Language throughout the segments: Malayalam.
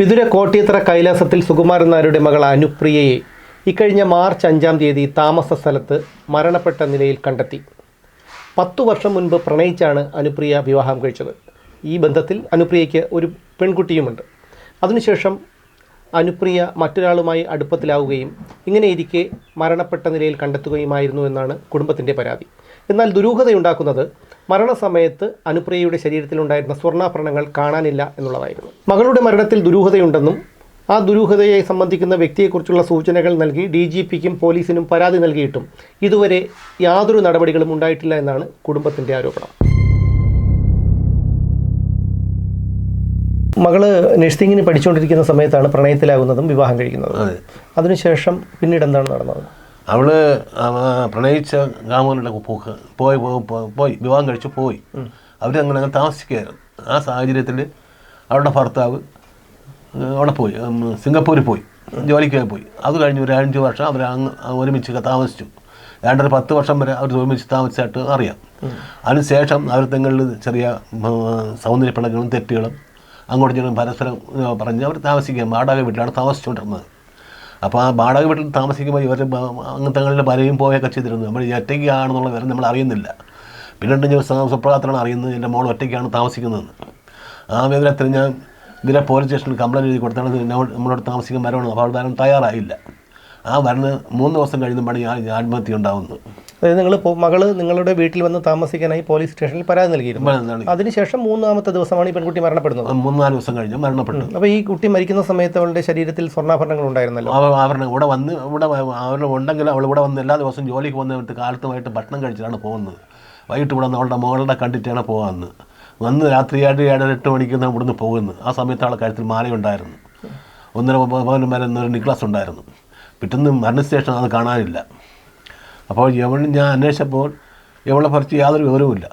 വിതുര കോട്ടിയത്ര കൈലാസത്തിൽ സുകുമാരൻ നായരുടെ മകൾ അനുപ്രിയയെ ഇക്കഴിഞ്ഞ മാർച്ച് അഞ്ചാം തീയതി താമസ സ്ഥലത്ത് മരണപ്പെട്ട നിലയിൽ കണ്ടെത്തി. പത്തു വർഷം മുൻപ് പ്രണയിച്ചാണ് അനുപ്രിയ വിവാഹം കഴിച്ചത്. ഈ ബന്ധത്തിൽ അനുപ്രിയയ്ക്ക് ഒരു പെൺകുട്ടിയുമുണ്ട്. അതിനുശേഷം അനുപ്രിയ മറ്റൊരാളുമായി അടുപ്പത്തിലാവുകയും ഇങ്ങനെയിരിക്കെ മരണപ്പെട്ട നിലയിൽ കണ്ടെത്തുകയുമായിരുന്നു എന്നാണ് കുടുംബത്തിന്റെ പരാതി. എന്നാൽ ദുരൂഹതയുണ്ടാക്കുന്നത് മരണസമയത്ത് അനുപ്രിയയുടെ ശരീരത്തിലുണ്ടായിരുന്ന സ്വർണാഭരണങ്ങൾ കാണാനില്ല എന്നുള്ളതായിരുന്നു. മകളുടെ മരണത്തിൽ ദുരൂഹതയുണ്ടെന്നും ആ ദുരൂഹതയെ സംബന്ധിക്കുന്ന വ്യക്തിയെക്കുറിച്ചുള്ള സൂചനകൾ നൽകി ഡി ജി പിക്കും പോലീസിനും പരാതി നൽകിയിട്ടും ഇതുവരെ യാതൊരു നടപടികളും ഉണ്ടായിട്ടില്ല എന്നാണ് കുടുംബത്തിന്റെ ആരോപണം. മകൾ നഴ്സിംഗിന് പഠിച്ചുകൊണ്ടിരിക്കുന്ന സമയത്താണ് പ്രണയത്തിലാകുന്നതും വിവാഹം കഴിക്കുന്നതും. അതിനുശേഷം പിന്നീട് എന്താണ് നടന്നത്? അവൾ പ്രണയിച്ച ഗാമങ്ങളുടെ പോക്ക്. പോയി പോയി. വിവാഹം കഴിച്ച് പോയി. അവരങ്ങനെ അങ്ങനെ താമസിക്കുകയായിരുന്നു. ആ സാഹചര്യത്തിൽ അവളുടെ ഭർത്താവ് അവിടെ പോയി. സിംഗപ്പൂരിൽ പോയി. ജോലിക്ക് പോയി. അത് കഴിഞ്ഞ് ഒരു അഞ്ച് വർഷം അവർ അങ്ങ് ഒരുമിച്ച് താമസിച്ചു. രണ്ടര പത്ത് വർഷം വരെ അവർ ഒരുമിച്ച് താമസിച്ചായിട്ട് അറിയാം. അതിനുശേഷം അവർ തങ്ങളിൽ ചെറിയ ഉം, സൗന്ദര്യ പിണങ്ങളും തെറ്റുകളും അങ്ങോട്ടും ചെറിയ പരസ്പരം പറഞ്ഞ് അവർ താമസിക്കുക വാടക വീട്ടിലാണ് താമസിച്ചുകൊണ്ടിരുന്നത്. അപ്പോൾ ആ വാടക വീട്ടിൽ താമസിക്കുമ്പോൾ ഇവർ അങ്ങനത്തെ പലരും പോയൊക്കെ ചെയ്തിരുന്നു. നമ്മൾ ഒറ്റയ്ക്കാണെന്നുള്ള വിവരം നമ്മൾ അറിയുന്നില്ല. പിന്നീട് ഞാൻ സുപ്രഭാതത്തിലാണ് അറിയുന്നത് എന്റെ മോൾ ഒറ്റയ്ക്കാണ് താമസിക്കുന്നതെന്ന്. ആ വിവരത്തിൽ ഞാൻ ഇതിലെ പോലീസ് സ്റ്റേഷനിൽ കംപ്ലൈന്റ് എഴുതി കൊടുത്താണ്. നമ്മളോട് താമസിക്കാൻ വരണം അപ്പോൾ വരാൻ തയ്യാറായില്ല. ആ വരണ് മൂന്ന് ദിവസം കഴിയുമ്പോഴാണ് ഞാൻ ആത്മഹത്യ ഉണ്ടാവുന്നത്. അതായത് നിങ്ങൾ മകൾ നിങ്ങളുടെ വീട്ടിൽ വന്ന് താമസിക്കാനായി പോലീസ് സ്റ്റേഷനിൽ പരാതി നൽകിയിരുന്നു. അതിനുശേഷം മൂന്നാമത്തെ ദിവസമാണ് ഈ പെൺകുട്ടി മരണപ്പെടുന്നത്. മൂന്നാൽ ദിവസം കഴിഞ്ഞ് മരണപ്പെട്ടു. അപ്പോൾ ഈ കുട്ടി മരിക്കുന്ന സമയത്ത് അവളുടെ ശരീരത്തിൽ സ്വർണാഭരണങ്ങൾ ഉണ്ടായിരുന്നല്ലോ? ആഭരണം ഇവിടെ വന്ന് ഇവിടെ അവരുടെ ഉണ്ടെങ്കിൽ അവൾ ഇവിടെ വന്ന് എല്ലാ ദിവസവും ജോലിക്ക് വന്നിട്ട് കാലത്തുമായിട്ട് ഭക്ഷണം കഴിച്ചിട്ടാണ് പോകുന്നത്. വൈകിട്ട് ഇവിടെ അവളുടെ മകളുടെ കണ്ടിട്ടാണ് പോകാമെന്ന് വന്ന് രാത്രി ഏഴ് ഏഴര എട്ട് മണിക്ക് ഇവിടുന്ന് പോകുന്നത്. ആ സമയത്ത് അവളെ കാര്യത്തിൽ മാലയുണ്ടായിരുന്നു. ഒന്നര പവൻ വരെ ഒരു നിക്ലാസ് ഉണ്ടായിരുന്നു. പിറ്റേന്ന് മരണശേഷം അത് കാണാനില്ല. അപ്പോൾ എവൾ ഞാൻ അന്വേഷിച്ചപ്പോൾ യവളെ പറിച്ച് യാതൊരു വിവരവുമില്ല.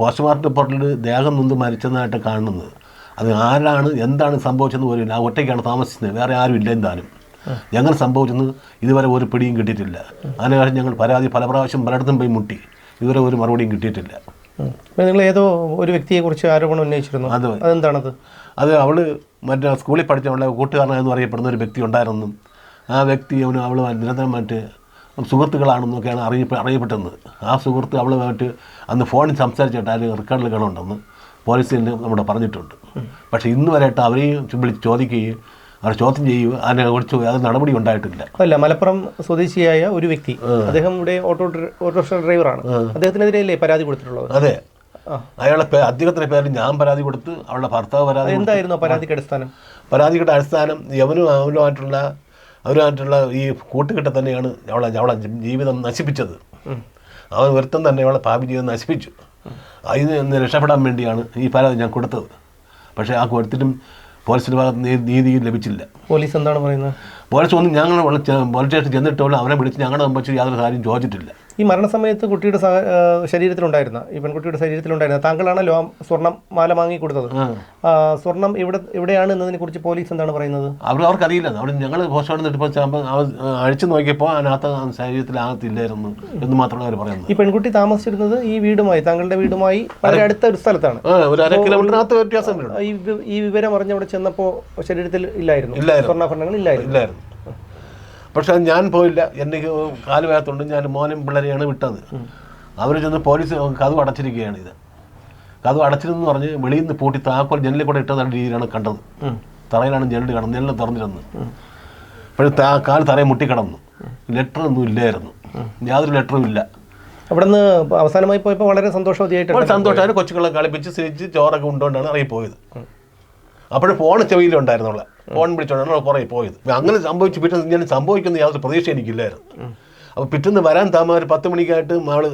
പോസ്റ്റ്മോർട്ടം റിപ്പോർട്ടിൽ ദേഹം നൊന്ന് മരിച്ചതായിട്ട് കാണുന്നത്. അത് ആരാണ് എന്താണ് സംഭവിച്ചതെന്ന് പോലും ആ ഒറ്റയ്ക്കാണ് താമസിക്കുന്നത് വേറെ ആരും ഇല്ല എന്താനും ഞങ്ങൾ സംഭവിച്ചെന്ന് ഇതുവരെ ഒരു പിടിയും കിട്ടിയിട്ടില്ല. അതിനുശേഷം ഞങ്ങൾ പരാതി പല പ്രാവശ്യം പലയിടത്തും പോയി മുട്ടി. ഇതുവരെ ഒരു മറുപടിയും കിട്ടിയിട്ടില്ല. നിങ്ങൾ ഏതോ ഒരു വ്യക്തിയെക്കുറിച്ച് ആരോപണം ഉന്നയിച്ചിരുന്നു. അത് അതെന്താണത് അത് അവൾ മറ്റേ സ്കൂളിൽ പഠിച്ച അവളുടെ കൂട്ടുകാരനെന്ന് അറിയപ്പെടുന്ന ഒരു വ്യക്തി ഉണ്ടായിരുന്നു. ആ വ്യക്തി അവന് അവൾ നിരന്തരം മറ്റ് സുഹൃത്തുക്കളാണെന്നൊക്കെയാണ് അറിയപ്പെ അറിയപ്പെട്ടത്. ആ സുഹൃത്ത് അവളുമായിട്ട് അന്ന് ഫോണിൽ സംസാരിച്ചിട്ട് അതിൽ റെക്കോർഡിൽ കാണുന്നുണ്ടെന്ന് പോലീസിൽ നമ്മുടെ പറഞ്ഞിട്ടുണ്ട്. പക്ഷേ ഇന്ന് വരെയായിട്ട് അവരെയും വിളിച്ച് ചോദിക്കുകയും അവർ ചോദ്യം ചെയ്യുക അതിനെ കുറിച്ച് അത് നടപടി ഉണ്ടായിട്ടില്ല. അല്ല മലപ്പുറം സ്വദേശിയായ ഒരു വ്യക്തി അദ്ദേഹം ഇവിടെ ഓട്ടോ ഓട്ടോറിക്ഷ ഡ്രൈവറാണ്. അദ്ദേഹത്തിനെതിരെയല്ലേ പരാതി കൊടുത്തിട്ടുള്ളത്? അതെ. അയാളെ അദ്ദേഹത്തിന്റെ പേരിൽ ഞാൻ പരാതി കൊടുത്ത് അവളുടെ ഭർത്താവ് പരാതി. എന്തായിരുന്നു പരാതിക്ക് അടിസ്ഥാനം? പരാതിയുടെ അടിസ്ഥാനം യവനും അവനുമായിട്ടുള്ള അവരുമായിട്ടുള്ള ഈ കൂട്ടുകെട്ട് തന്നെയാണ് അവളെ അവളെ ജീവിതം നശിപ്പിച്ചത്. അവൻ ഒരുത്തം തന്നെ അവളെ പാപി ജീവിതം നശിപ്പിച്ചു. അതിൽ നിന്ന് രക്ഷപ്പെടാൻ വേണ്ടിയാണ് ഈ പരാതി ഞാൻ കൊടുത്തത്. പക്ഷേ ആ കൊടുത്തിട്ടും പോലീസിന്റെ ഭാഗത്ത് നീതി ലഭിച്ചില്ല. പോലീസ് എന്താണ് പറയുന്നത്? പോലീസ് ഒന്നും ഞങ്ങൾ പോലീസ് സ്റ്റേഷൻ ചെന്നിട്ടുള്ള അവരെ വിളിച്ച് ഞങ്ങളുടെ മുമ്പ് യാതൊരു കാര്യം ചോദിച്ചിട്ടില്ല. ഈ മരണസമയത്ത് കുട്ടിയുടെ ശരീരത്തിലുണ്ടായിരുന്ന ഈ പെൺകുട്ടിയുടെ ശരീരത്തിലുണ്ടായിരുന്ന താങ്കളാണല്ലോ ലോ സ്വർണം മാല വാങ്ങി കൊടുത്തത്. സ്വർണം ഇവിടെ എവിടെയാണ് എന്നതിനെ കുറിച്ച് പോലീസ് എന്താണ് പറയുന്നത്? അവർ അവർക്കറിയില്ല. അവർ ഞങ്ങൾ പോസ്റ്റ്മോർട്ടം നിട്ടിപ്പോൾ അഴിച്ചു നോക്കിയപ്പോൾ അതിനകത്ത് ശരീരത്തിൽ അകത്തില്ലായിരുന്നു എന്ന് മാത്രമേ അവർ പറയുന്നത്. ഈ പെൺകുട്ടി താമസിച്ചിരുന്നത് ഈ വീടുമായി താങ്കളുടെ വീടുമായി വളരെ അടുത്ത ഒരു സ്ഥലത്താണ് ഈ വിവരം അറിഞ്ഞ് അവിടെ ചെന്നപ്പോൾ ശരീരത്തിൽ ഇല്ലായിരുന്നു. സ്വർണാഭരണങ്ങൾ ഇല്ലായിരുന്നു. പക്ഷെ ഞാൻ പോയില്ല. എനിക്ക് കാൽ വേഗത്തുണ്ട് ഞാൻ മോനും പിള്ളേരെയാണ് വിട്ടത്. അവർ ചെന്ന് പോലീസ് കഥവ് അടച്ചിരിക്കുകയാണ് ഇത്. കഥവ് അടച്ചിരുന്നു പറഞ്ഞ് വെളിയിൽ നിന്ന് പൂട്ടി താക്കോൽ ജനലിൽ കൂടെ ഇട്ടതാണ് രീതിയിലാണ് കണ്ടത്. തറയിലാണ് ജനൽ കിടന്നത് ജനലിൽ തുറന്നിരുന്നത്. അപ്പോൾ താ കാൽ തറയെ മുട്ടിക്കിടന്നു. ലെറ്റർ ഒന്നും ഇല്ലായിരുന്നു. യാതൊരു ലെറ്ററും ഇല്ല. അവിടെ നിന്ന് അവസാനമായി പോയപ്പോൾ വളരെ സന്തോഷവതിയായിട്ട് സന്തോഷമായിട്ട് കൊച്ചുങ്ങളെ കളിപ്പിച്ച് സ്നേഹിച്ച് ചോറൊക്കെ കൊണ്ടുകൊണ്ടാണ് ഇറങ്ങിപ്പോയത്. അപ്പോഴും ഫോൺ ചെവിയിലുണ്ടായിരുന്നുള്ള ഫോൺ പിടിച്ചോണ്ടാണ് കുറേ പോയത്. അങ്ങനെ സംഭവിച്ചു പിറ്റേന്ന് ഞാൻ സംഭവിക്കുന്ന യാതൊരു പ്രതീക്ഷ എനിക്കില്ലായിരുന്നു. അപ്പോൾ പിറ്റേന്ന് വരാൻ താമസം ഒരു പത്ത് മണിക്കായിട്ട് അവൾ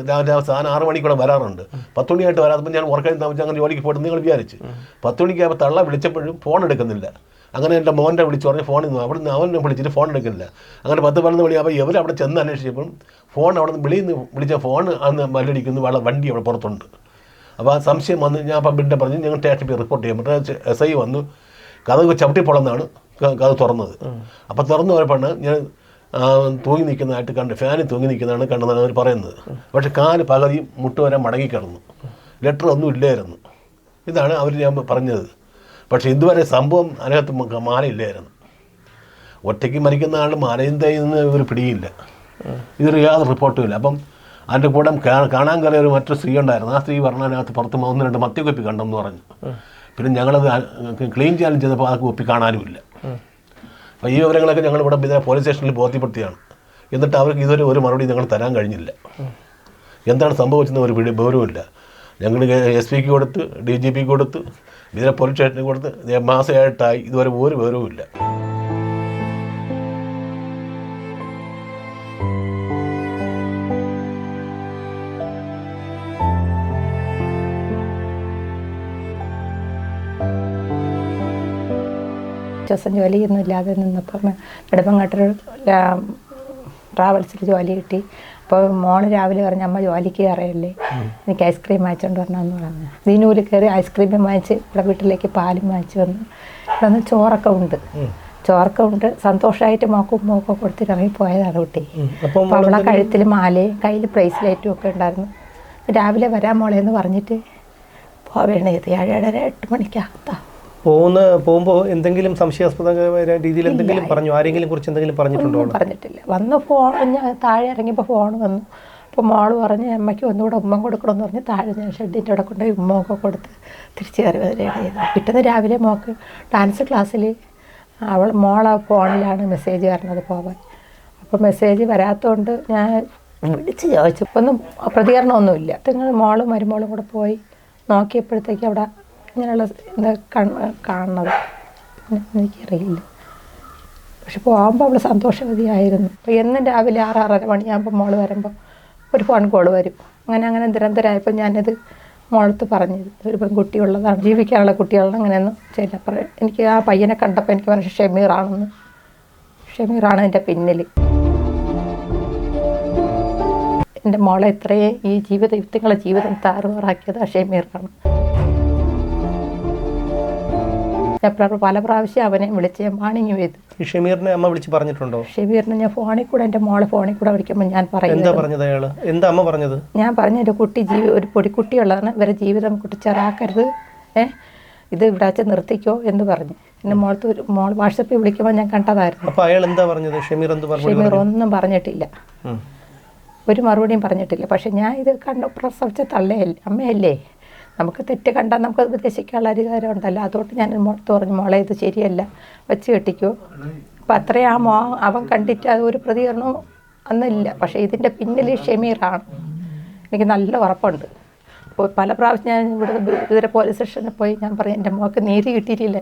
സാധനം ആറ് മണിക്കൂടെ വരാറുണ്ട്. പത്ത് മണിയായിട്ട് വരാത്തപ്പോൾ ഞാൻ ഉറക്കാൻ താമസിച്ച് അങ്ങനെ ജോലിക്ക് പോയിട്ട് നിങ്ങൾ വിചാരിച്ച്. പത്ത് മണിക്കായപ്പോൾ തള്ള വിളിച്ചപ്പോഴും ഫോൺ എടുക്കുന്നില്ല. അങ്ങനെ എന്റെ മോന്റെ വിളിച്ച് പറഞ്ഞ് ഫോണിൽ നിന്ന് അവിടെ നിന്ന് അവനെ വിളിച്ചിട്ട് ഫോൺ എടുക്കുന്നില്ല. അങ്ങനെ പത്ത് പതിനൊന്ന് അപ്പോൾ ഇവർ അവിടെ ചെന്ന് അന്വേഷിച്ചപ്പോൾ ഫോൺ അവിടെ നിന്ന് വിളിയിൽ നിന്ന് വിളിച്ച ഫോൺ അന്ന് മല്ലടിക്കുന്നു. വള വണ്ടി അവിടെ പുറത്തുണ്ട്. അപ്പോൾ ആ സംശയം വന്ന് ഞാൻ അപ്പം പിന്നെ പറഞ്ഞ് ഞങ്ങൾ സ്റ്റേഷനിൽ റിപ്പോർട്ട് ചെയ്യാൻ പറ്റും. എസ് ഐ വന്നു. കഥ ചവിട്ടി പൊളന്നാണ് കഥ തുറന്നത്. അപ്പോൾ തുറന്നു പോയപ്പോഴാണ് ഞാൻ തൂങ്ങി നിൽക്കുന്നതായിട്ട് കണ്ട് ഫാനിൽ തൂങ്ങി നിൽക്കുന്നതാണ് കണ്ടതാണ് അവർ പറയുന്നത്. പക്ഷേ കാൽ പകുതിയും മുട്ട വരെ മടങ്ങിക്കിടന്നു ലെറ്റർ ഒന്നും ഇല്ലായിരുന്നു. ഇതാണ് അവർ ഞാൻ പറഞ്ഞത്. പക്ഷേ ഇതുവരെ സംഭവം അതിനകത്ത് മാറിയില്ലായിരുന്നു മാലയില്ലായിരുന്നു ഒറ്റയ്ക്ക് മരിക്കുന്ന ആൾ മാലയും നിന്ന് ഇവർ പിടിയില്ല. ഇതൊരു യാതൊരു റിപ്പോർട്ടും ഇല്ല. അപ്പം അതിന്റെ കൂടെ കാണാൻ കയറിയ ഒരു മറ്റൊരു സ്ത്രീ ഉണ്ടായിരുന്നു. ആ സ്ത്രീ പറഞ്ഞതിനകത്ത് പുറത്ത് ഒന്ന് രണ്ട് മത്യക്കൊപ്പി കണ്ടെന്ന് പറഞ്ഞു. പിന്നെ ഞങ്ങളത് ക്ലീൻ ചെയ്യാൻ ചെയ്തപ്പോൾ ആ കുപ്പി കാണാനുമില്ല. അപ്പോൾ ഈ വിവരങ്ങളൊക്കെ ഞങ്ങൾ ഇവിടെ ഇതിനെ പോലീസ് സ്റ്റേഷനിൽ ബോധ്യപ്പെടുത്തിയാണ്. എന്നിട്ട് അവർക്ക് ഇതൊരു ഒരു മറുപടി ഞങ്ങൾ തരാൻ കഴിഞ്ഞില്ല. എന്താണ് സംഭവിച്ചെന്ന് ഒരു പിടി വിവരവുമില്ല. ഞങ്ങൾ എസ് പിക്ക് കൊടുത്ത് ഡി ജി പിക്ക് കൊടുത്ത് ഇതിനെ പോലീസ് സ്റ്റേഷനിൽ കൊടുത്ത് മാസമായിട്ടായി ഇതുവരെ ഒരു വിവരവുമില്ല. ദിവസം ജോലിയൊന്നും ഇല്ലാതെ നിന്നപ്പം നെടുമങ്ങാട്ടൊരു ട്രാവൽസിൽ ജോലി കിട്ടി. അപ്പോൾ മോൾ രാവിലെ പറഞ്ഞ അമ്മ ജോലിക്ക് കയറിയല്ലേ? എനിക്ക് ഐസ്ക്രീം വാങ്ങിച്ചുകൊണ്ട് വരണമെന്ന് പറഞ്ഞു. ദീനൂര് കയറി ഐസ്ക്രീമും വാങ്ങിച്ച് ഇവിടെ വീട്ടിലേക്ക് പാലും വാങ്ങിച്ച് വന്നു. ഇവിടെ നിന്ന് ചോറൊക്കെ ഉണ്ട്. ചോറൊക്കെ ഉണ്ട്. സന്തോഷമായിട്ട് മോക്കും മോക്കും കൊടുത്തിട്ട് ഇറങ്ങി പോയതാണ് കുട്ടി. അപ്പോൾ അവളെ കഴുത്തിൽ മാലയും കയ്യിൽ ബ്രേസ്ലെറ്റും ഒക്കെ ഉണ്ടായിരുന്നു. രാവിലെ വരാൻ മോളെ എന്ന് പറഞ്ഞിട്ട് പോവേണ്ടത് ഏഴര എട്ട് മണിക്കകത്താ പോകുന്ന പോകുമ്പോൾ എന്തെങ്കിലും സംശയാസ്പദമായ രീതിയിൽ എന്തെങ്കിലും പറഞ്ഞു? ആരെങ്കിലും കുറിച്ച് എന്തെങ്കിലും പറഞ്ഞിട്ടുണ്ടോ പറഞ്ഞിട്ടില്ല. വന്ന് ഫോൺ ഞാൻ താഴെ ഇറങ്ങിയപ്പോൾ ഫോൺ വന്നു. അപ്പോൾ മോൾ പറഞ്ഞ് അമ്മയ്ക്ക് ഒന്നുകൂടെ ഉമ്മ കൊടുക്കണമെന്ന് പറഞ്ഞ് താഴെ ഞാൻ ഷെഡിന്റെ അവിടെ കൊണ്ടുപോയി ഉമ്മ ഒക്കെ കൊടുത്ത് തിരിച്ചു കയറി വരികയാണ് ചെയ്തത്. പിറ്റേന്ന് രാവിലെ മോക്ക് ഡാൻസ് ക്ലാസ്സിൽ അവൾ മോളെ ഫോണിലാണ് മെസ്സേജ് വരണത് പോവാൻ. അപ്പോൾ മെസ്സേജ് വരാത്തതുകൊണ്ട് ഞാൻ വിളിച്ച് ചോദിച്ചു. ഇപ്പം ഒന്നും പ്രതികരണമൊന്നുമില്ല നിങ്ങൾ മോളും മരുമോളും കൂടെ പോയി നോക്കിയപ്പോഴത്തേക്ക് അവിടെ ഇങ്ങനെയുള്ള എന്താ കാണുന്നത്. എനിക്കറിയില്ല. പക്ഷെ പോകുമ്പോൾ അവൾ സന്തോഷവതിയായിരുന്നു. അപ്പോൾ എന്നും രാവിലെ ആറ് ആറര മണിയാകുമ്പോൾ മോൾ വരുമ്പോൾ ഒരു ഫോൺ കോൾ വരും. അങ്ങനെ അങ്ങനെ നിരന്തരമായപ്പോൾ ഞാനത് മോളത്ത് പറഞ്ഞത്. ഒരു പെൺകുട്ടി ഉള്ളതാണ് ജീവിക്കാനുള്ള കുട്ടികളാണ് അങ്ങനെയൊന്നും ചെയ്യില്ല. അപ്പോൾ എനിക്ക് ആ പയ്യനെ കണ്ടപ്പോൾ എനിക്ക് പറഞ്ഞു ഷമീറാണെന്ന്. ഷമീറാണ് എന്റെ പിന്നിൽ എന്റെ മോളെ ഇത്രയേ ഈ ജീവിത യുക്തികളെ ജീവിതം താറുമാറാക്കിയത് ആ ഷമീറാണ്. പ്ര- പല പ്രാവശ്യം അവനെ വിളിച്ച് ഞാൻ വാണിങ് ചെയ്തു. ഈ ഷമീറിനെ അമ്മ വിളിച്ച് പറഞ്ഞിട്ടുണ്ടോ? ഷെബീറിനെ ഞാൻ ഫോണിൽ കൂടെ എന്റെ മോളെ ഫോണിൽ കൂടെ വിളിക്കുമ്പോൾ ഞാൻ എന്താ പറയുന്നത് പറഞ്ഞത് അയാൾ? എന്താ അമ്മ പറഞ്ഞത്? ഞാൻ പറഞ്ഞു എന്റെ കുട്ടി ജീവി ഒരു പൊടിക്കുട്ടിയുള്ളതാണ്. ഇവരെ ജീവിതം കുട്ടിച്ചെറാക്കരുത് ഏ? ഇത് ഇവിടെ വെച്ച് നിർത്തിക്കോ എന്ന് പറഞ്ഞു. എന്റെ മോളത്ത് ഒരു മോൾ വാട്സപ്പിൽ വിളിക്കുമ്പോൾ ഞാൻ കണ്ടതായിരുന്നു. അപ്പൊ അയാൾ എന്താ പറഞ്ഞത്? ഷമീർ എന്ത് ഷമീർ ഒന്നും പറഞ്ഞിട്ടില്ല. ഒരു മറുപടിയും പറഞ്ഞിട്ടില്ല. പക്ഷെ ഞാൻ ഇത് കണ്ടു പ്രസവിച്ച തള്ളയല്ലേ അമ്മയല്ലേ? നമുക്ക് തെറ്റ് കണ്ടാൽ നമുക്ക് ഉപദേശിക്കാനുള്ള അധികാരം ഉണ്ടല്ലോ അതുകൊണ്ട് ഞാൻ മോളത്ത് പറഞ്ഞു മോളെ ഇത് ശരിയല്ല. വെച്ച് കെട്ടിക്കോ. അപ്പം അത്രയും മോ അവൻ കണ്ടിട്ട് അത് ഒരു പ്രതികരണവും അന്നില്ല. പക്ഷേ ഇതിന്റെ പിന്നിൽ ഷമീറാണ്. എനിക്ക് നല്ല ഉറപ്പുണ്ട്. അപ്പോൾ പല പ്രാവശ്യം ഞാൻ ഇവിടെ ഇതുവരെ പോലീസ് സ്റ്റേഷനിൽ പോയി ഞാൻ പറയും എന്റെ മോൾക്ക് നീതി കിട്ടിയിട്ടില്ല.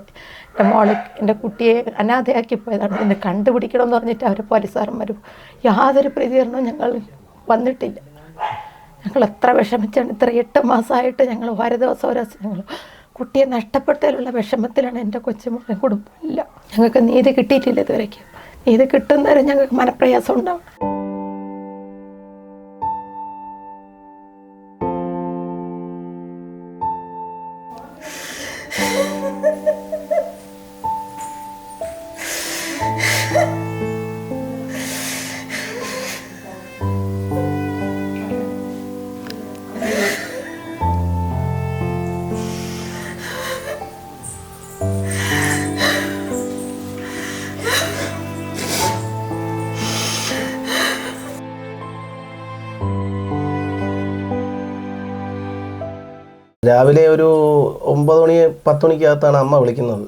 എന്റെ മോളെ എന്റെ കുട്ടിയെ അനാഥയാക്കി പോയതാണ്. ഇന്ന് കണ്ടുപിടിക്കണമെന്ന് പറഞ്ഞിട്ട് അവർ പോലീസുകാരന്മാർ യാതൊരു പ്രതികരണവും ഞങ്ങൾ വന്നിട്ടില്ല. ഞങ്ങൾ എത്ര വിഷമിച്ചാണ് ഇത്ര എട്ട് മാസമായിട്ട് ഞങ്ങൾ ഓരോ ദിവസം ഓരോ ഞങ്ങൾ കുട്ടിയെ നഷ്ടപ്പെട്ടതിലുള്ള വിഷമത്തിലാണ് എന്റെ കൊച്ചുമോളെ കുടുംബം ഇല്ല ഞങ്ങൾക്ക് നീതി കിട്ടിയിട്ടില്ല ഇതുവരേക്കും. നീതി കിട്ടുന്നവരെ ഞങ്ങൾക്ക് മനപ്രയാസം ഉണ്ടാവും രാവിലെ ഒരു ഒമ്പത് മണി പത്ത് മണിക്കകത്താണ് അമ്മ വിളിക്കുന്നത്.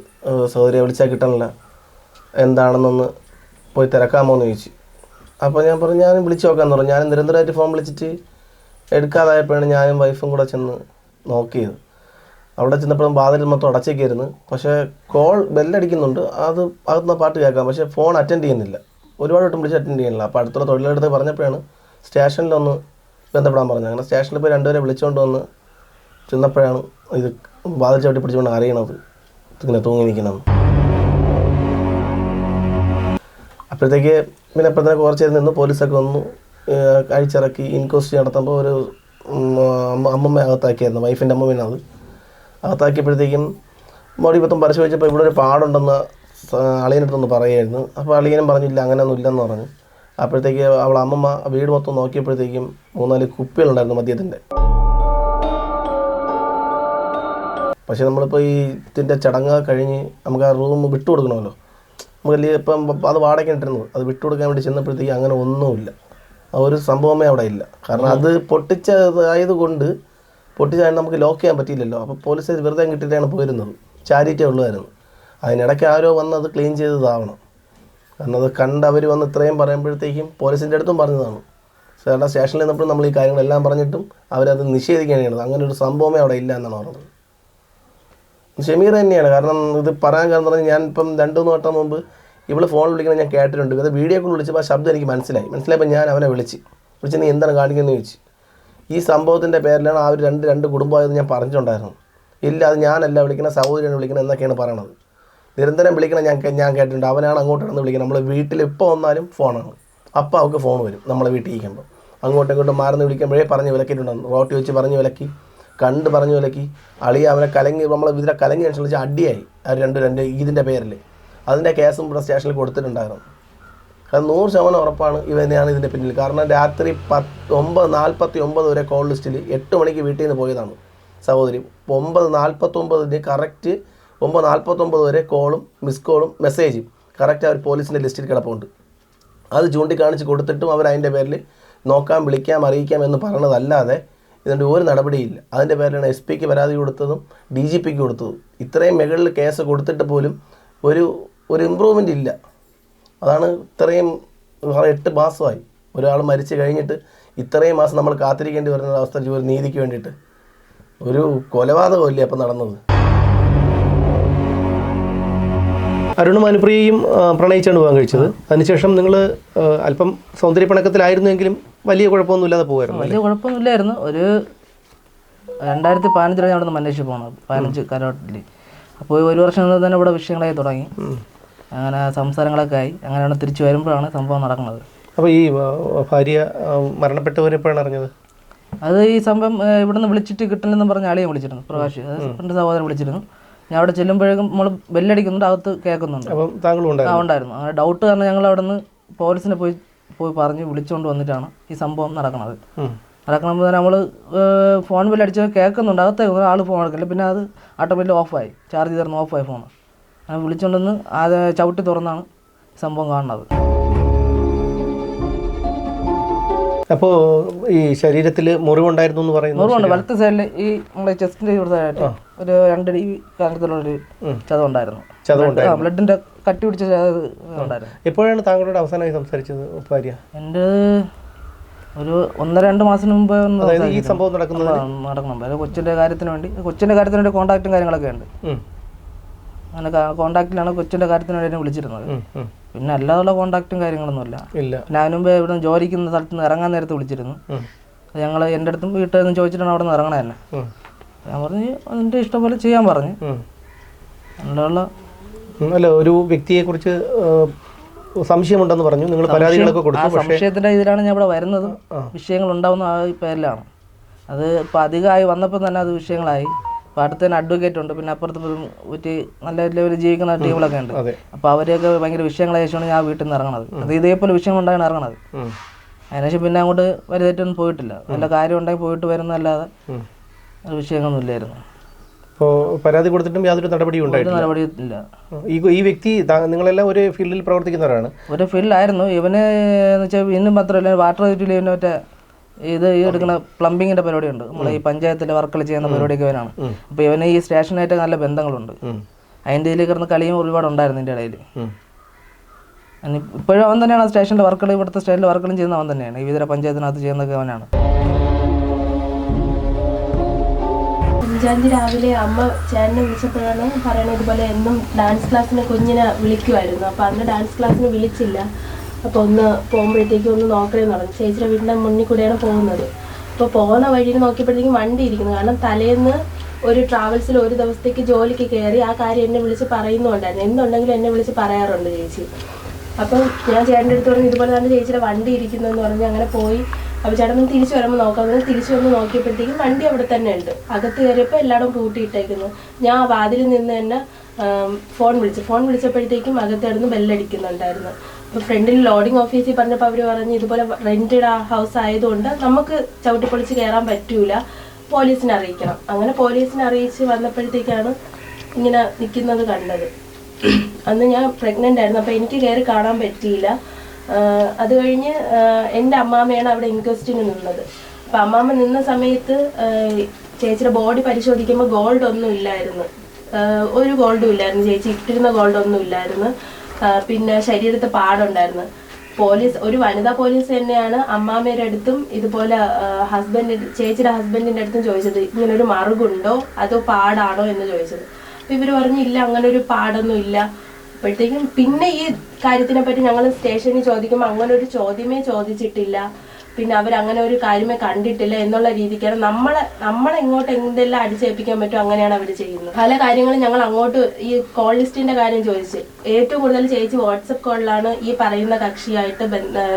സഹോദരിയെ വിളിച്ചാൽ കിട്ടണില്ല. എന്താണെന്നൊന്ന് പോയി തിരക്കാമോ എന്ന് ചോദിച്ചു. അപ്പോൾ ഞാൻ പറഞ്ഞു ഞാൻ വിളിച്ചു നോക്കാമെന്ന് പറഞ്ഞു. ഞാൻ നിരന്തരമായിട്ട് ഫോൺ വിളിച്ചിട്ട് എടുക്കാതായപ്പോഴാണ് ഞാനും വൈഫും കൂടെ ചെന്ന് നോക്കിയത്. അവിടെ ചെന്നപ്പോഴും വാതിൽ മൊത്തം അടച്ചേക്കായിരുന്നു. പക്ഷേ കോൾ ബെല്ലടിക്കുന്നുണ്ട്. അത് അകത്തുനിന്ന് പാട്ട് കേൾക്കാം. പക്ഷേ ഫോൺ അറ്റൻഡ് ചെയ്യുന്നില്ല. ഒരുപാട് വട്ടം വിളിച്ച് അറ്റൻഡ് ചെയ്യുന്നില്ല. അപ്പോൾ അടുത്തുള്ള തൊഴിലെടുത്ത് പറഞ്ഞപ്പോഴാണ് സ്റ്റേഷനിലൊന്ന് ബന്ധപ്പെടാൻ പറഞ്ഞത്. അങ്ങനെ സ്റ്റേഷനിൽ പോയി രണ്ടുപേരെ വിളിച്ചുകൊണ്ട് വന്ന് ചെന്നപ്പോഴാണ് ഇത് വാതിൽ ചവിട്ടി പിടിച്ചുകൊണ്ട് അറിയണത്. ഇങ്ങനെ തൂങ്ങി നിൽക്കണം. അപ്പോഴത്തേക്ക് പിന്നെ അപ്പോഴത്തേക്ക് കുറച്ച് നേരം നിന്ന് പോലീസൊക്കെ വന്നു. അഴിച്ചിറക്കി ഇൻക്വസ്റ്റ് നടത്തുമ്പോൾ ഒരു അമ്മമ്മ അകത്താക്കിയായിരുന്നു. വൈഫിന്റെ അമ്മമ്മയാണ് അത് അകത്താക്കിയപ്പോഴത്തേക്കും ബോഡി പത്തും പരിശോധിച്ചപ്പോൾ ഇവിടെ ഒരു പാടുണ്ടെന്ന് അളിയനടുത്ത് അളിയനടുത്തൊന്ന് പറയുമായിരുന്നു. അപ്പോൾ അളിയനും പറഞ്ഞില്ല അങ്ങനെയൊന്നും ഇല്ലെന്ന് പറഞ്ഞു. അപ്പോഴത്തേക്ക് അവൾ അമ്മമ്മ വീട് മൊത്തം നോക്കിയപ്പോഴത്തേക്കും മൂന്നാൽ കുപ്പികളുണ്ടായിരുന്നു മദ്യത്തിന്റെ. പക്ഷേ നമ്മളിപ്പോൾ ഈ ഇതിന്റെ ചടങ്ങ് കഴിഞ്ഞ് നമുക്ക് ആ റൂം വിട്ടു കൊടുക്കണമല്ലോ. നമുക്ക് ഇപ്പം അത് വാടക ഇട്ടിരുന്നു അത് വിട്ടു കൊടുക്കാൻ വേണ്ടി ചെന്നപ്പോഴത്തേക്ക് അങ്ങനെ ഒന്നുമില്ല. ആ ഒരു സംഭവമേ അവിടെ ഇല്ല. കാരണം അത് പൊട്ടിച്ചതായത് കൊണ്ട് പൊട്ടിച്ചാൽ നമുക്ക് ലോക്ക് ചെയ്യാൻ പറ്റിയില്ലല്ലോ. അപ്പോൾ പോലീസ് വെറുതെ കിട്ടിയിട്ടാണ് പോയിരുന്നത്. ചാരിറ്റി ഉള്ളതായിരുന്നു അതിനിടയ്ക്ക് ആരോ വന്ന് അത് ക്ലീൻ ചെയ്തതാവണം. കാരണം അത് കണ്ട് അവർ വന്ന് ഇത്രയും പറയുമ്പോഴത്തേക്കും പോലീസിന്റെ അടുത്തും പറഞ്ഞതാണ്. സാറിന്റെ സ്റ്റേഷനിൽ നിന്നപ്പോഴും നമ്മൾ ഈ കാര്യങ്ങളെല്ലാം പറഞ്ഞിട്ടും അവരത് നിഷേധിക്കുകയാണ് അങ്ങനെ ഒരു സംഭവമേ അവിടെ ഇല്ല എന്നാണ് പറഞ്ഞത്. ഷമീർ തന്നെയാണ്. കാരണം ഇത് പറയാൻ കാരണം പറഞ്ഞാൽ ഞാൻ ഇപ്പം രണ്ടു മൂന്ന് വട്ടം മുമ്പ് ഇവൾ ഫോൺ വിളിക്കുന്നത് ഞാൻ കേട്ടിട്ടുണ്ട്. ഇത് വീഡിയോ കോൾ വിളിച്ചപ്പോൾ ആ ശബ്ദം എനിക്ക് മനസ്സിലായി. മനസ്സിലായപ്പോൾ ഞാൻ അവനെ വിളിച്ച്. വിളിച്ച് നീ എന്താണ് കാണിക്കുന്നത് ചോദിച്ചു. ഈ സംഭവത്തിന്റെ പേരിലാണ് ആ ഒരു രണ്ട് രണ്ട് കുടുംബമായത് ഞാൻ പറഞ്ഞിട്ടുണ്ടായിരുന്നു. ഇല്ല അത് ഞാനല്ല വിളിക്കുന്ന സഹോദരിയാണ് വിളിക്കുന്നത് എന്നൊക്കെയാണ് പറയണത്. നിരന്തരം വിളിക്കണം ഞാൻ ഞാൻ കേട്ടിട്ടുണ്ട്. അവനാണ് അങ്ങോട്ടാണ് വിളിക്കുന്നത് നമ്മൾ വീട്ടിൽ ഇപ്പോൾ വന്നാലും ഫോണാണ് അപ്പോൾ അവൾക്ക് ഫോൺ വരും നമ്മളെ വീട്ടിൽ ഇരിക്കുമ്പോൾ അങ്ങോട്ടും ഇങ്ങോട്ടും മാറുന്ന വിളിക്കുമ്പോഴേ പറഞ്ഞ് വിലക്കിയിട്ടുണ്ടായിരുന്നു റോട്ടി വെച്ച് പറഞ്ഞ് വിലക്കി. കണ്ട് പറഞ്ഞു വിലക്കി അളി അവനെ കലങ്ങി നമ്മളെ ഇതിനെ കലങ്ങി അനുസരിച്ച് അടിയായി. ആ രണ്ട് രണ്ട് ഇതിന്റെ പേരിൽ അതിന്റെ കേസും ഇവിടെ സ്റ്റേഷനിൽ കൊടുത്തിട്ടുണ്ടായിരുന്നു. അത് നൂറ് ശതമാനം ഉറപ്പാണ് ഇവനെയാണ് ഇതിന്റെ പിന്നിൽ കാരണം രാത്രി പത്ത് ഒമ്പത് നാൽപ്പത്തി ഒമ്പത് വരെ കോൾ ലിസ്റ്റിൽ എട്ട് മണിക്ക് വീട്ടിൽ നിന്ന് പോയതാണ് സഹോദരി. ഒമ്പത് നാൽപ്പത്തൊമ്പതിന് കറക്റ്റ് ഒമ്പത് നാൽപ്പത്തൊമ്പത് വരെ കോളും മിസ് കോളും മെസ്സേജും കറക്റ്റ് അവർ പോലീസിന്റെ ലിസ്റ്റിൽ കിടപ്പുണ്ട്. അത് ചൂണ്ടിക്കാണിച്ച് കൊടുത്തിട്ടും അവർ അതിന്റെ പേരിൽ നോക്കാം വിളിക്കാം അറിയിക്കാം എന്ന് പറയണതല്ലാതെ ഇതിന്റെ ഒരു നടപടിയില്ല. അതിന്റെ പേരിലാണ് എസ് പിക്ക് പരാതി കൊടുത്തതും ഡി ജി പിക്ക് കൊടുത്തതും. ഇത്രയും മേഖലയിൽ കേസ് കൊടുത്തിട്ട് പോലും ഒരു ഒരു ഇമ്പ്രൂവ്മെന്റ് ഇല്ല. അതാണ് ഇത്രയും എട്ട് മാസമായി. ഒരാൾ മരിച്ചു കഴിഞ്ഞിട്ട് ഇത്രയും മാസം നമ്മൾ കാത്തിരിക്കേണ്ടി വരുന്ന അവസ്ഥ ഒരു നീതിക്ക് വേണ്ടിയിട്ട്. ഒരു കൊലപാതകമല്ലേ അപ്പം നടന്നത്? അരുണും അനുപ്രിയയും പ്രണയിച്ചാണ് വിവാഹം കഴിച്ചത്. അതിനുശേഷം നിങ്ങൾ അല്പം സൗന്ദര്യപ്പിണക്കത്തിലായിരുന്നെങ്കിലും വലിയ കുഴപ്പമൊന്നുമില്ലാതെ പോകുമായിരുന്നു വലിയ കുഴപ്പമൊന്നുമില്ലായിരുന്നു. ഒരു രണ്ടായിരത്തി പതിനഞ്ചിലാണ് അവിടെ നിന്ന് മലേഷ്യ പോകുന്നത് പതിനഞ്ച് കാലഘട്ടത്തിൽ അപ്പോൾ ഒരു വർഷം തന്നെ ഇവിടെ വിഷയങ്ങളായി തുടങ്ങി. അങ്ങനെ സംസാരങ്ങളൊക്കെ ആയി. അങ്ങനെയാണ് തിരിച്ചു വരുമ്പോഴാണ് സംഭവം നടക്കുന്നത്. അപ്പോൾ ഈ ഭാര്യ ആ, മരണപ്പെട്ടവരെപ്പോഴാണ് അറിഞ്ഞത്? അത് ഈ സംഭവം ഇവിടുന്ന് വിളിച്ചിട്ട് കിട്ടില്ലെന്ന് പറഞ്ഞ ആളെയും വിളിച്ചിരുന്നു. പ്രകാശ് അത് എന്റെ സഹോദരൻ വിളിച്ചിരുന്നു. ഞാൻ അവിടെ ചെല്ലുമ്പോഴേക്കും നമ്മൾ ബെല്ലടിക്കുന്നുണ്ട് അകത്ത് കേൾക്കുന്നുണ്ട്. അപ്പം താങ്കളും ആ ഉണ്ടായിരുന്നു. ഉണ്ടായിരുന്നു അങ്ങനെ ഡൗട്ട് കാരണം ഞങ്ങൾ അവിടെ നിന്ന് പോലീസിനെ പോയി പോയി പറഞ്ഞ് വിളിച്ചുകൊണ്ട് വന്നിട്ടാണ് ഈ സംഭവം നടക്കുന്നത് ഉം. നടക്കുമ്പോൾ തന്നെ നമ്മൾ ഫോൺ ബില്ല് അടിച്ച് കേൾക്കുന്നുണ്ട് അകത്തേക്ക് ആൾ ഫോൺ എടുക്കില്ല പിന്നെ അത് ഓട്ടോമാറ്റിക് ഓഫായി. ചാർജ് ചെയ്തിരുന്നു ഓഫായി ഫോൺ അങ്ങനെ വിളിച്ചുകൊണ്ടെന്ന് അത് ചവിട്ടി തുറന്നാണ് സംഭവം കാണുന്നത്. അപ്പോൾ ഈ ശരീരത്തിൽ മുറിവുണ്ടായിരുന്നു എന്ന് പറയുന്നു മുറിവുണ്ട്. വലത്തെ സൈഡിൽ ഈ നമ്മുടെ ചെസ്റ്റിന്റെ ഇവിടുത്തെ ഒരു രണ്ട് ചതവുണ്ടായിരുന്നു. ചതവുണ്ടായിരുന്നു. ആ ബ്ലഡിന്റെ കട്ടി പിടിച്ച ചതവ് ഉണ്ടായിരുന്നു. എപ്പോഴാണ് താങ്കളോട് അവസാനമായി സംസാരിച്ചത് ഭാര്യ? എന്റെ ഒരു ഒന്നര രണ്ട് മാസം മുമ്പ് ഒന്ന് ഈ സംഭവം നടക്കുന്നത്? കൊച്ചിന്റെ നടക്കണം. കൊച്ചിന്റെ കാര്യത്തിന് വേണ്ടി കൊച്ചിന്റെ കാര്യത്തിന് വേണ്ടി കോണ്ടാക്ടും കാര്യങ്ങളൊക്കെ ഉണ്ട്. അങ്ങനെ കോണ്ടാക്ടിലാണ് കൊച്ചിന്റെ കാര്യത്തിന് വേണ്ടി എന്നെ വിളിച്ചിരുന്നത്. പിന്നെ അല്ലാതുള്ള കോണ്ടാക്റ്റും കാര്യങ്ങളൊന്നും ഇല്ല. മുമ്പ് ഇവിടെ ജോലിക്കുന്ന സ്ഥലത്ത് നിന്ന് ഇറങ്ങാൻ നേരത്ത് വിളിച്ചിരുന്നു. ഞങ്ങൾ എന്റെ അടുത്തും വീട്ടിൽ നിന്ന് ചോദിച്ചിട്ടാണ് അവിടെ നിന്ന് ഇറങ്ങണേ തന്നെ. ഞാൻ പറഞ്ഞു എന്റെ ഇഷ്ടം പോലെ ചെയ്യാൻ പറഞ്ഞു. അല്ല ഒരു വ്യക്തിയെ കുറിച്ച് സംശയമുണ്ടെന്ന് പറഞ്ഞു. നിങ്ങൾ പരാതികളൊക്കെ കൊടുത്തു പക്ഷേ സംശയത്തിന്റെ ഇതിലാണ് ഞാൻ ഇവിടെ വരുന്നത്. വിഷയങ്ങൾ ഉണ്ടാവുന്ന ആ പേരിലാണ്. അത് ഇപ്പോൾ അധികമായി വന്നപ്പോൾ തന്നെ അത് വിഷയങ്ങളായി. ഇപ്പോൾ അടുത്ത് തന്നെ അഡ്വക്കേറ്റ് ഉണ്ട്. പിന്നെ അപ്പുറത്ത് ഒറ്റ ഒരു നല്ല ലെവലിൽ ജീവിക്കുന്ന ടീമുകളൊക്കെ ഉണ്ട്. അപ്പോൾ അവരെയൊക്കെ ഭയങ്കര വിഷയങ്ങളായ ശേഷമാണ് ഞാൻ വീട്ടിൽ നിന്ന് ഇറങ്ങണത്. അത് ഇതേപോലെ വിഷയങ്ങളുണ്ടായാണ് ഇറങ്ങണത്. ഉം, അതിനുശേഷം പിന്നെ അങ്ങോട്ട് വലുതായിട്ടൊന്നും പോയിട്ടില്ല. നല്ല കാര്യം ഉണ്ടെങ്കിൽ പോയിട്ട് വരുന്നതല്ലാതെ വിഷയങ്ങളൊന്നും ഇല്ലായിരുന്നു അപ്പോൾ പരാതി കൊടുത്തിട്ടും യാതൊരു നടപടിയും ഒരു നടപടി ഇല്ല ഈ ഈ വ്യക്തി നിങ്ങളെല്ലാം ഒരു ഫീൽഡിൽ പ്രവർത്തിക്കുന്നവരാണ്. ഒരു ഫീൽഡിലായിരുന്നു. ഇവനെ എന്ന് വെച്ചാൽ ഇന്നും മാത്രമല്ല വാട്ടർ അതോറിറ്റിയിൽ ഇവന് മറ്റേ ഇത് ഈ എടുക്കുന്ന പ്ലംബിങ്ങിന്റെ പരിപാടിയുണ്ട്. നമ്മളെ ഈ പഞ്ചായത്തിലെ വർക്കുകൾ ചെയ്യുന്ന പരിപാടിയൊക്കെ ഇവനാണ്. അപ്പോൾ ഇവന് ഈ സ്റ്റേഷനായിട്ട് നല്ല ബന്ധങ്ങളുണ്ട്. അതിന്റെ ഇതിൽ കിടന്ന് കളിയും ഒരുപാട് ഉണ്ടായിരുന്നു ഇതിന്റെ ഇടയിൽ ഇപ്പോഴും അവൻ തന്നെയാണ് സ്റ്റേഷനിലെ സ്റ്റേഷന്റെ വർക്കുകൾ ഇവിടുത്തെ സ്റ്റേഷനിലെ വർക്കുകളും ചെയ്യുന്ന അവൻ തന്നെയാണ്. ഈ വിവിധ പഞ്ചായത്തിനകത്ത് ചെയ്യുന്നതൊക്കെ അവനാണ്. അഞ്ചാം തീയതി രാവിലെ അമ്മ ചേട്ടനെ വിളിച്ചപ്പോഴാണ് പറയണത് ഇതുപോലെ എന്നും ഡാൻസ് ക്ലാസ്സിന് കുഞ്ഞിനെ വിളിക്കുമായിരുന്നു. അപ്പോൾ അന്ന് ഡാൻസ് ക്ലാസ്സിന് വിളിച്ചില്ല. അപ്പോൾ ഒന്ന് പോകുമ്പോഴത്തേക്കും ഒന്ന് നോക്കണമെന്ന് പറഞ്ഞു. ചേച്ചിയുടെ വീടിന്റെ മുന്നിൽ കൂടെയാണ് പോകുന്നത്. അപ്പോൾ പോകുന്ന വഴിയിൽ നോക്കിയപ്പോഴത്തേക്കും വണ്ടി ഇരിക്കുന്നു. കാരണം തലേന്ന് ഒരു ട്രാവൽസിൽ ഒരു ദിവസത്തേക്ക് ജോലിക്ക് കയറി ആ കാര്യം എന്നെ വിളിച്ച് പറയുന്നുണ്ടായിരുന്നു. എന്തുണ്ടെങ്കിലും എന്നെ വിളിച്ച് പറയാറുണ്ട് ചേച്ചി. അപ്പം ഞാൻ ചേട്ടന്റെ അടുത്ത് പറഞ്ഞു ഇതുപോലെ തന്നെ ചേച്ചിയുടെ വണ്ടി ഇരിക്കുന്നതെന്ന് പറഞ്ഞ് അങ്ങനെ പോയി അപ്പോൾ ചേട്ടൻ തിരിച്ചു വരുമ്പോൾ നോക്കാം. അങ്ങനെ തിരിച്ചു വന്ന് നോക്കിയപ്പോഴത്തേക്കും വണ്ടി അവിടെ തന്നെ ഉണ്ട്. അകത്ത് കയറിയപ്പോൾ എല്ലായിടും പൂട്ടിയിട്ടേക്കുന്നു. ഞാൻ ആ വാതിലിൽ നിന്ന് തന്നെ ഫോൺ വിളിച്ചു. ഫോൺ വിളിച്ചപ്പോഴത്തേക്കും അകത്ത് കിടന്ന് ബെല്ലടിക്കുന്നുണ്ടായിരുന്നു. അപ്പോൾ ഫ്രണ്ടിൽ ലോഡിംഗ് ഓഫീസിൽ പറഞ്ഞപ്പോൾ അവർ പറഞ്ഞു ഇതുപോലെ റെന്റഡ് ആ ഹൗസ് ആയതുകൊണ്ട് നമുക്ക് ചവിട്ടിപ്പൊളിച്ച് കയറാൻ പറ്റൂല. പോലീസിനെ അറിയിക്കണം. അങ്ങനെ പോലീസിനെ അറിയിച്ച് വന്നപ്പോഴത്തേക്കാണ് ഇങ്ങനെ നിൽക്കുന്നത് കണ്ടത്. അന്ന് ഞാൻ പ്രഗ്നന്റ് ആയിരുന്നു. അപ്പോൾ എനിക്ക് കയറി കാണാൻ പറ്റിയില്ല. അത് കഴിഞ്ഞ് എന്റെ അമ്മാമ്മയാണ് അവിടെ ഇൻക്വസ്റ്റിന് നിന്നത്. അപ്പം അമ്മാമ്മ നിന്ന സമയത്ത് ചേച്ചിയുടെ ബോഡി പരിശോധിക്കുമ്പോൾ ഗോൾഡ് ഒന്നും ഇല്ലായിരുന്നു. ഒരു ഗോൾഡും ഇല്ലായിരുന്നു. ചേച്ചി ഇട്ടിരുന്ന ഗോൾഡ് ഒന്നും ഇല്ലായിരുന്നു. പിന്നെ ശരീരത്ത് പാടുണ്ടായിരുന്നു. പോലീസ് ഒരു വനിതാ പോലീസ് തന്നെയാണ് അമ്മാമ്മയുടെ അടുത്തും ഇതുപോലെ ഹസ്ബൻഡ് ചേച്ചിയുടെ ഹസ്ബൻഡിന്റെ അടുത്തും ചോദിച്ചത് ഇങ്ങനെ ഒരു മറുകുണ്ടോ? അതോ പാടാണോ? എന്ന് ചോദിച്ചത്. അപ്പൊ ഇവർ പറഞ്ഞു ഇല്ല അങ്ങനെ ഒരു പാടൊന്നും ഇല്ല. അപ്പോഴത്തേക്കും പിന്നെ ഈ കാര്യത്തിനെ പറ്റി ഞങ്ങൾ സ്റ്റേഷനിൽ ചോദിക്കുമ്പോൾ അങ്ങനെ ഒരു ചോദ്യമേ ചോദിച്ചിട്ടില്ല. പിന്നെ അവർ അങ്ങനെ ഒരു കാര്യമേ കണ്ടിട്ടില്ല എന്നുള്ള രീതിക്കാണ് നമ്മളെ നമ്മളെ ഇങ്ങോട്ട് എന്തെല്ലാം അടിച്ചേൽപ്പിക്കാൻ പറ്റും അങ്ങനെയാണ് അവർ ചെയ്യുന്നത്. പല കാര്യങ്ങളും ഞങ്ങൾ അങ്ങോട്ട് ഈ കോൾ ലിസ്റ്റിന്റെ കാര്യം ചോദിച്ച്. ഏറ്റവും കൂടുതൽ ചേച്ചി വാട്സപ്പ് കോളിലാണ് ഈ പറയുന്ന കക്ഷിയായിട്ട്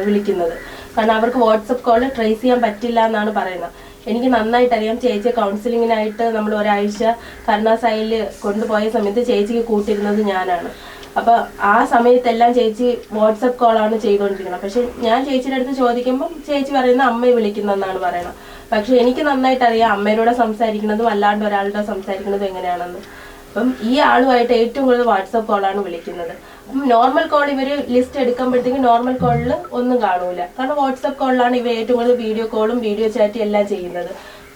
വിളിക്കുന്നത്. കാരണം അവർക്ക് വാട്സപ്പ് കോൾ ട്രേസ് ചെയ്യാൻ പറ്റില്ല എന്നാണ് പറയുന്നത്. എനിക്ക് നന്നായിട്ട് അറിയാം ചേച്ചി കൗൺസിലിങ്ങിനായിട്ട് നമ്മൾ ഒരാഴ്ച കരുണാസായിൽ കൊണ്ടുപോയ സമയത്ത് ചേച്ചിക്ക് കൂട്ടിരുന്നത് ഞാനാണ്. അപ്പൊ ആ സമയത്തെല്ലാം ചേച്ചി വാട്സപ്പ് കോളാണ് ചെയ്തുകൊണ്ടിരിക്കുന്നത് പക്ഷെ ഞാൻ ചേച്ചിയുടെ അടുത്ത് ചോദിക്കുമ്പോൾ ചേച്ചി പറയുന്ന അമ്മയെ വിളിക്കുന്നെന്നാണ് പറയുന്നത്. പക്ഷെ എനിക്ക് നന്നായിട്ട് അറിയാം അമ്മയിലൂടെ സംസാരിക്കുന്നതും അല്ലാണ്ട് ഒരാളുടെ സംസാരിക്കുന്നതും എങ്ങനെയാണെന്ന്. അപ്പം ഈ ആളുമായിട്ട് ഏറ്റവും കൂടുതൽ വാട്സപ്പ് കോളാണ് വിളിക്കുന്നത്. അപ്പം നോർമൽ കോൾ ഇവർ ലിസ്റ്റ് എടുക്കുമ്പോഴത്തേക്കും നോർമൽ കോളിൽ ഒന്നും കാണൂല. കാരണം വാട്സപ്പ് കോളിലാണ് ഇവർ ഏറ്റവും കൂടുതൽ വീഡിയോ കോളും വീഡിയോ ചാറ്റും എല്ലാം ചെയ്യുന്നത്.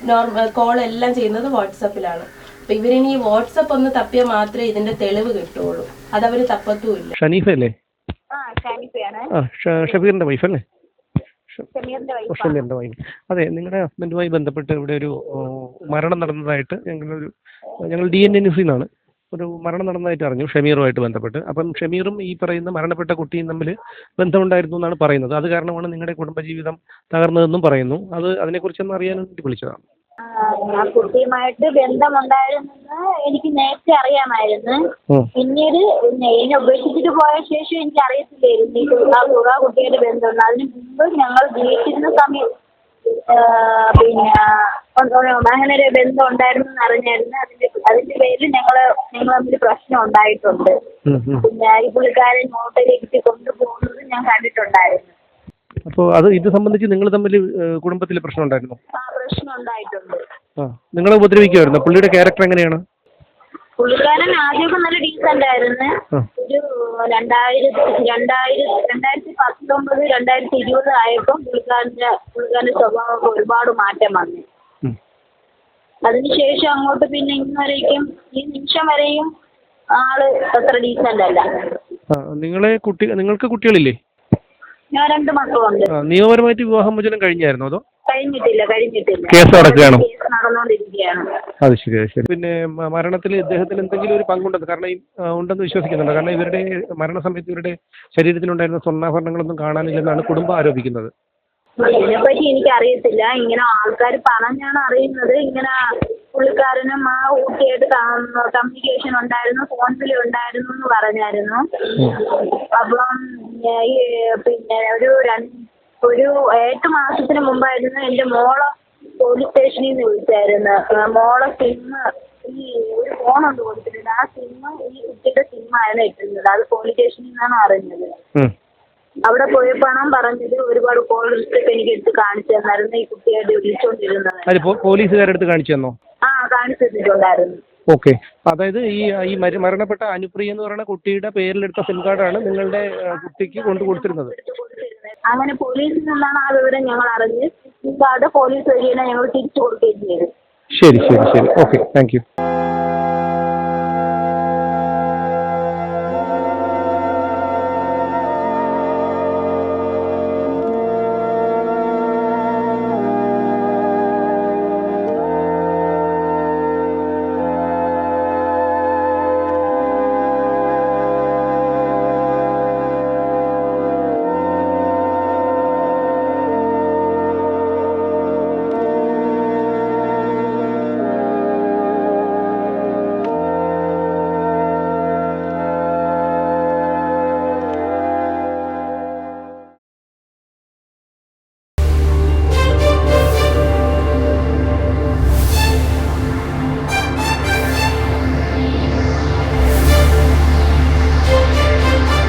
നോർമൽ കോൾ എല്ലാം ചെയ്യുന്നത് വാട്സപ്പിലാണ് അപ്പം ഇവരിനി വാട്സപ്പ് ഒന്ന് തപ്പിയാൽ മാത്രമേ ഇതിന്റെ തെളിവ് കിട്ടുള്ളൂ അതവര് തപ്പത്തുമില്ല. ഷനീഫല്ലേ ആ ഷബീറിന്റെ വൈഫ് അല്ലേ ഷമീറിന്റെ വൈഫ്. അതെ നിങ്ങളുടെ ഹസ്ബൻഡുമായി ബന്ധപ്പെട്ട് ഇവിടെ ഒരു മരണം നടന്നതായിട്ട് ഞങ്ങളൊരു ഞങ്ങൾ ഡി എൻ എ ന്യൂസിൽ നിന്നാണ്. ഒരു മരണം നടന്നതായിട്ട് അറിഞ്ഞു ഷമീറുമായിട്ട് ബന്ധപ്പെട്ട്. അപ്പം ഷമീറും ഈ പറയുന്ന മരണപ്പെട്ട കുട്ടിയും തമ്മിൽ ബന്ധമുണ്ടായിരുന്നു എന്നാണ് പറയുന്നത്. അത് കാരണമാണ് നിങ്ങളുടെ കുടുംബജീവിതം തകർന്നതെന്നും പറയുന്നു. അത് അതിനെക്കുറിച്ചൊന്ന് അറിയാൻ വേണ്ടി വിളിച്ചതാണ്. ആ കുട്ടിയുമായിട്ട് ബന്ധമുണ്ടായിരുന്നെന്ന് എനിക്ക് നേരത്തെ അറിയാമായിരുന്നു. പിന്നീട് പിന്നെ എന്നെ ഉപേക്ഷിച്ചിട്ട് പോയ ശേഷം എനിക്ക് അറിയത്തില്ലായിരുന്നു ആ ആ കുട്ടിയുടെ ബന്ധമുണ്ട് അതിന് മുമ്പ് ഞങ്ങൾ ജീവിച്ചിരുന്ന സമയത്ത് ആ, പിന്നെ അങ്ങനെ ഒരു ബന്ധം ഉണ്ടായിരുന്നു എന്ന് അറിഞ്ഞായിരുന്നു അതിന്റെ അതിന്റെ പേരിൽ ഞങ്ങൾ ഞങ്ങൾ തമ്മിൽ പ്രശ്നം ഉണ്ടായിട്ടുണ്ട്. പിന്നെ ഈ പുള്ളിക്കാരൻ ഹോട്ടലിലേക്ക് കൊണ്ടുപോകുന്നത് ഞാൻ കണ്ടിട്ടുണ്ടായിരുന്നു. അപ്പോൾ അത് ഇത് സംബന്ധിച്ച് നിങ്ങൾ തമ്മിൽ കുടുംബത്തിൽ പ്രശ്നം ഉണ്ടായിരുന്നു? ആ പ്രശ്നം ഉണ്ടായിട്ടുണ്ട്. ആ നിങ്ങളെ ഉപദ്രവിക്കുമായിരുന്നു പുള്ളിയുടെ ക്യാരക്ടർ എങ്ങനെയാണ്? പുള്ളിക്കാരൻ ആദ്യമൊക്കെ നല്ല ഡീസന്റ് ആയിരുന്നു. ആ. ഒരു രണ്ടായിരത്തി രണ്ടായിരത്തി രണ്ടായിരത്തി പത്തൊമ്പത് രണ്ടായിരത്തി ഇരുപത് ആയപ്പോൾ പുള്ളിക്കാരന്റെ പുള്ളിക്കാരന്റെ സ്വഭാവമൊക്കെ ഒരുപാട് മാറ്റം വന്നു. ഉം. അതിനുശേഷം അങ്ങോട്ട് പിന്നെ ഇന്ന് വരേക്കും ഈ നിമിഷം വരെയും ആൾ അത്ര ഡീസന്റ് അല്ല. ആ നിങ്ങളെ കുട്ടി നിങ്ങൾക്ക് കുട്ടികളില്ലേ? ഞാൻ രണ്ട് മക്കളുണ്ട്. നിയമപരമായിട്ട് വിവാഹം വിവാഹമോചനം കഴിഞ്ഞായിരുന്നോ അതോ? കഴിഞ്ഞിട്ടില്ല കഴിഞ്ഞിട്ടില്ല. കേസ് നടക്കുകയാണോ? കേസ് നടന്നുകൊണ്ടിരിക്കുകയാണ്. അത് ശരി അത് ശരി. പിന്നെ മ- മരണത്തിൽ ഇദ്ദേഹത്തിന് എന്തെങ്കിലും ഒരു പങ്കുണ്ടെന്ന് കാരണം ഈ ആ, ഉണ്ടെന്ന് വിശ്വസിക്കുന്നുണ്ട്. കാരണം ഇവരുടെ മരണസമയത്ത് ഇവരുടെ ശരീരത്തിലുണ്ടായിരുന്ന സ്വർണാഭരണങ്ങളൊന്നും കാണാനില്ലെന്നാണ് കുടുംബം ആരോപിക്കുന്നത്. ഇതിനെപ്പറ്റി എനിക്കറിയത്തില്ല. ഇങ്ങനെ ആൾക്കാർ പറഞ്ഞാണ് അറിയുന്നത്. ഇങ്ങനെ പുള്ളിക്കാരനും ആ ഊട്ടിയായിട്ട് കമ്മ്യൂണിക്കേഷൻ ഉണ്ടായിരുന്നു. ഫോൺസിൽ ഉണ്ടായിരുന്നു എന്ന് പറഞ്ഞായിരുന്നു. അപ്പം ഈ പിന്നെ ഒരു ഒരു എട്ട് മാസത്തിന് മുമ്പായിരുന്നു എന്റെ മോളെ പോലീസ് സ്റ്റേഷനിൽ നിന്ന് വിളിച്ചായിരുന്നു. മോളെ സിം ഈ ഒരു ഫോണുണ്ട് കൊടുത്തിട്ടുണ്ട് ആ സിമ്മ് ഈ കുട്ടിയുടെ സിമ്മായിരുന്നു ഇട്ടിരുന്നത്. അത് പോലീസ് സ്റ്റേഷനിൽ നിന്നാണ് അറിഞ്ഞത്. അവിടെ പോയപ്പോഴാണ് പറഞ്ഞത് ഒരുപാട് കോൾ റിസ്ക് എനിക്ക് എടുത്ത് കാണിച്ചു തന്നായിരുന്നു. ഈ കുട്ടിയായിട്ട് വിളിച്ചോണ്ടിരുന്നത്. പോലീസുകാരെടുത്ത് കാണിച്ചു തന്നോ? ആ കാണിച്ചു തന്നിട്ടുണ്ടായിരുന്നു. ഓക്കെ. അതായത് ഈ ഈ മര- മരണപ്പെട്ട അനുപ്രിയ എന്ന് പറയുന്ന കുട്ടിയുടെ പേരിലെടുത്ത സിം കാർഡാണ് നിങ്ങളുടെ കുട്ടിക്ക് കൊണ്ടു കൊടുത്തിരുന്നത്. അങ്ങനെ പോലീസിൽ നിന്നാണ് ആ വിവരം ഞങ്ങൾ അറിഞ്ഞ് സിം കാർഡ് പോലീസ് വഴിയാണ് ഞങ്ങൾ തിരിച്ചു കൊടുക്കുകയും ചെയ്തു. ശരി ശരി ശരി. ഓക്കെ. Thank you.